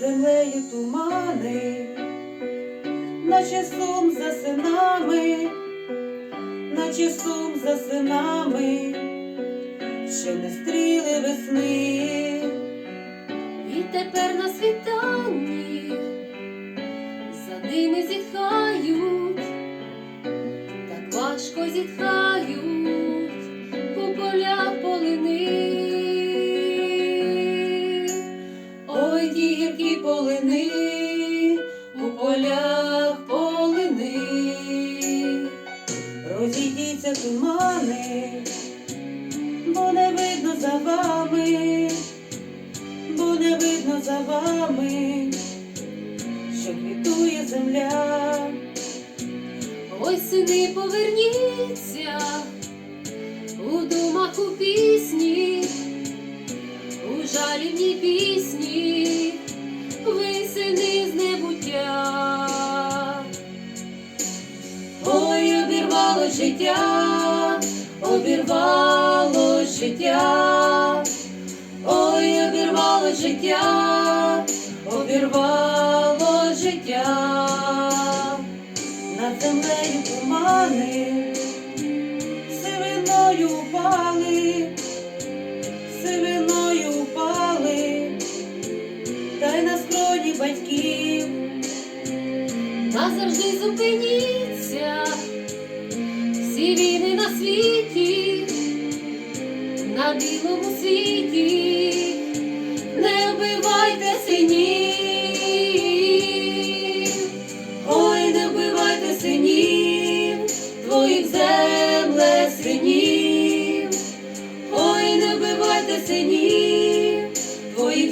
Землею тумани, наче сум за синами, наче сум за синами, ще не стріли весни. І тепер на світанні ними зітхають, так важко зітхають у полях полини. Ой, гіркі полини, у полях полини, розійдіться тумани, бо не видно за вами, що квітує земля. Ой, сини, поверніться у думах у пісні, у жалібній пісні, ви сини з небуття. Ой, обірвало життя, обірвало життя, ой, обірвало життя, обірвало життя, над землею тумани, сивиною упали, сивиною упали, та й на скроні батьків. Назавжди зупиніться. Всі війни на світі, на білому світі, не вбивайте синів,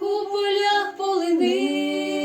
у полях полини.